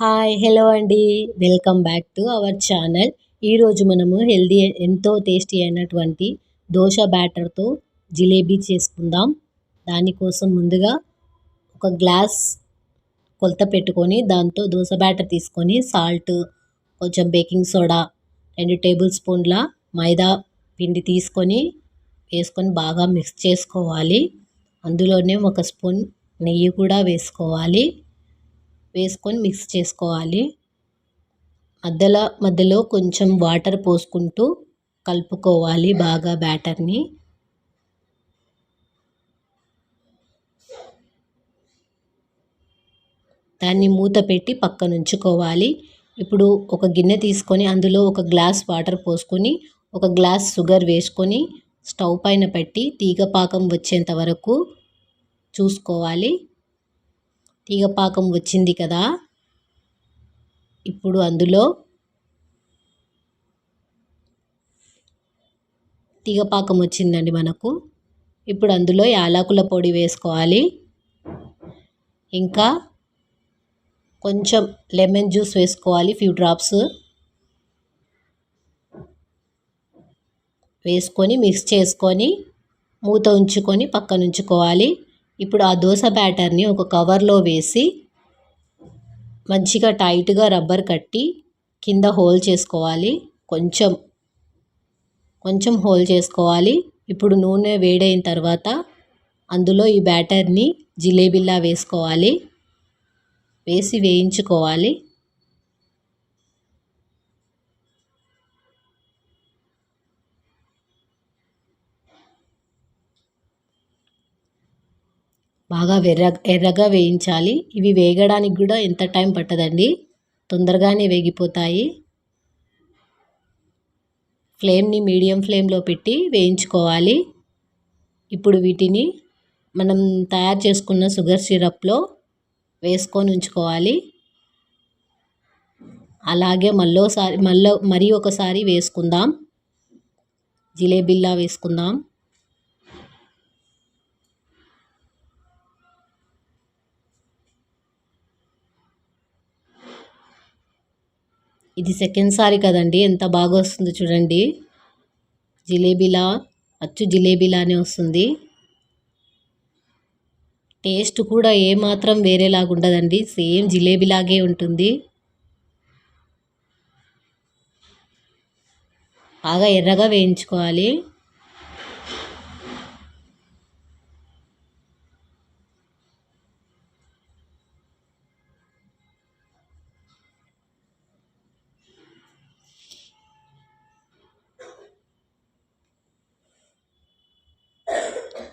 Hi hello అండి. Welcome back to our channel ఈరోజు మనము హెల్దీ ఎంతో టేస్టీ అయినటువంటి దోశ బ్యాటర్తో జిలేబీ చేసుకుందాం. దానికోసం ముందుగా ఒక గ్లాస్ కొలత పెట్టుకొని దాంతో దోశ బ్యాటర్ తీసుకొని సాల్ట్ కొంచెం బేకింగ్ సోడా రెండు టేబుల్ స్పూన్ల మైదా పిండి తీసుకొని వేసుకొని బాగా మిక్స్ చేసుకోవాలి. అందులోనే ఒక స్పూన్ నెయ్యి కూడా వేసుకోవాలి. వేసుకొని మిక్స్ చేసుకోవాలి. మధ్యలో మధ్యలో కొంచెం వాటర్ పోసుకుంటూ కలుపుకోవాలి బాగా బ్యాటర్ని. దాన్ని మూత పెట్టి పక్కన ఉంచుకోవాలి. ఇప్పుడు ఒక గిన్నె తీసుకొని అందులో ఒక గ్లాస్ వాటర్ పోసుకొని ఒక గ్లాస్ షుగర్ వేసుకొని స్టవ్ పైన పెట్టి తీగ పాకం వచ్చేంత వరకు చూసుకోవాలి. తీగ పాకం వచ్చింది కదా. ఇప్పుడు అందులో తీగ పాకం వచ్చిందండి మనకు. ఇప్పుడు అందులో యాలకుల పొడి వేసుకోవాలి. ఇంకా కొంచెం లెమన్ జ్యూస్ వేసుకోవాలి ఫ్యూ డ్రాప్స్. వేసుకొని మిక్స్ చేసుకొని మూత ఉంచుకొని పక్కన ఉంచుకోవాలి. ఇప్పుడు ఆ దోశ బ్యాటర్ని ఒక కవర్లో వేసి మంచిగా టైట్గా రబ్బర్ కట్టి కింద హోల్ చేసుకోవాలి. కొంచెం కొంచెం హోల్ చేసుకోవాలి. ఇప్పుడు నూనె వేడైన తర్వాత అందులో ఈ బ్యాటర్ని జిలేబిల్లా వేసుకోవాలి. వేసి వేయించుకోవాలి. బాగా వెర్ర ఎర్రగా వేయించాలి. ఇవి వేగడానికి కూడా ఎంత టైం పట్టదండి. తొందరగానే వేగిపోతాయి. ఫ్లేమ్ని మీడియం ఫ్లేమ్లో పెట్టి వేయించుకోవాలి. ఇప్పుడు వీటిని మనం తయారు చేసుకున్న షుగర్ సిరప్లో వేసుకొని ఉంచుకోవాలి. అలాగే మళ్ళోసారి మళ్ళీ మరీ ఒకసారి వేసుకుందాం. జిలేబిల్లా వేసుకుందాం. ఇది సెకండ్ సారి కదండి ఎంత బాగా వస్తుంది చూడండి. జిలేబీలా అచ్చు జిలేబీలానే వస్తుంది. టేస్ట్ కూడా ఏమాత్రం వేరేలాగా ఉండదండి సేమ్ జిలేబీలాగే ఉంటుంది. బాగా ఎర్రగా వేయించుకోవాలి.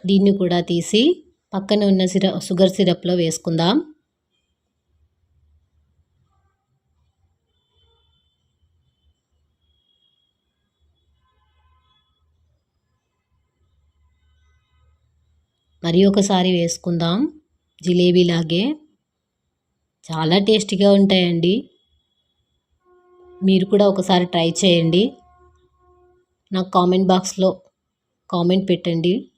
దీన్ని కూడా తీసి పక్కన ఉన్న సిర షుగర్ సిరప్లో వేసుకుందాం. మరి ఒకసారి వేసుకుందాం. జిలేబీలాగే. చాలా టేస్టీగా ఉంటాయండి. మీరు కూడా ఒకసారి ట్రై చేయండి. నాకు కామెంట్ బాక్స్లో కామెంట్ పెట్టండి.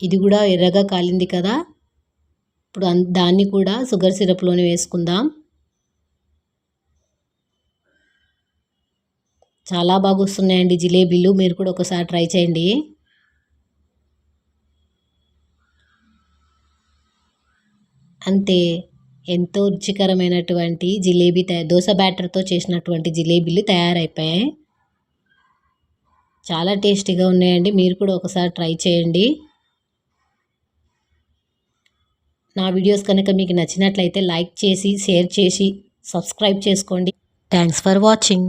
ఇది కూడా ఎర్రగా కాలింది కదా. ఇప్పుడు దాన్ని కూడా షుగర్ సిరప్లోనే వేసుకుందాం. చాలా బాగా వస్తున్నాయండి జిలేబీలు. మీరు కూడా ఒకసారి ట్రై చేయండి. అంతే ఎంతో రుచికరమైనటువంటి జిలేబీ తయారు దోశ బ్యాటర్తో చేసినటువంటి జిలేబీలు తయారైపోయాయి. చాలా టేస్టీగా ఉన్నాయండి. మీరు కూడా ఒకసారి ట్రై చేయండి. నా వీడియోస్ కనుక మీకు నచ్చినట్లయితే లైక్ చేసి షేర్ చేసి సబ్స్క్రైబ్ చేసుకోండి. Thanks for watching